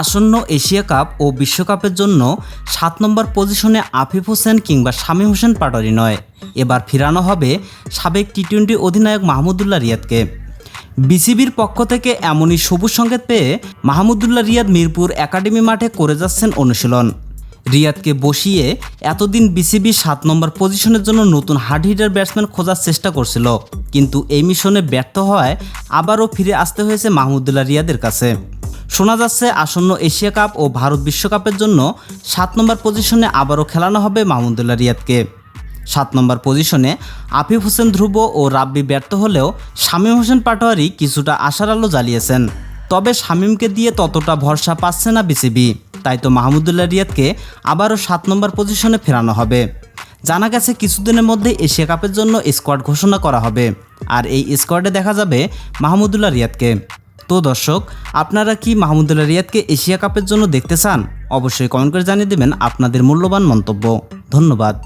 আসন্ন Asia cup ও বিশ্বকাপের জন্য সাত নম্বর পজিশনে আফিফ হোসেন কিংবা শামীম হোসেন পাটারি নয়। এবার ফিরানো হবে সাবেক টি টোয়েন্টি অধিনায়ক মাহমুদুল্লাহ রিয়াদকে। বিসিবির পক্ষ থেকে এমনই সবুজ সংকেত পেয়ে মাহমুদুল্লাহ রিয়াদ মিরপুর একাডেমি মাঠে করে যাচ্ছেন অনুশীলন। রিয়াদকে বসিয়ে এতদিন বিসিবি সাত নম্বর পজিশনের জন্য নতুন হার্ড হিটার ব্যাটসম্যান খোঁজার চেষ্টা করছিল, কিন্তু এই মিশনে ব্যর্থ হওয়ায় আবারও ফিরে আসতে হয়েছে মাহমুদুল্লাহ রিয়াদের কাছে। শোনা যাচ্ছে আসন্ন এশিয়া কাপ ও ভারত বিশ্বকাপের জন্য সাত নম্বর পজিশনে আবারও খেলানো হবে মাহমুদুল্লাহ রিয়াদকে। সাত নম্বর পজিশনে আফিফ হোসেন ধ্রুব ও রাব্বি ব্যর্থ হলেও শামীম হোসেন পাটোয়ারি কিছুটা আশার আলো জ্বালিয়েছেন। তবে শামীমকে দিয়ে ততটা ভরসা পাচ্ছে না বিসিবি। তাই তো মাহমুদুল্লাহ রিয়াদকে আবারও সাত নম্বর পজিশনে ফেরানো হবে। জানা গেছে কিছুদিনের মধ্যে এশিয়া কাপের জন্য স্কোয়াড ঘোষণা করা হবে। আর এই স্কোয়াডে দেখা যাবে মাহমুদুল্লাহ রিয়াদকে। তো দর্শক, আপনারা কি মাহমুদুল্লাহ রিয়াদকে এশিয়া কাপের জন্য দেখতে চান? অবশ্যই কমেন্ট করে জানিয়ে দেবেন আপনাদের মূল্যবান মন্তব্য। ধন্যবাদ।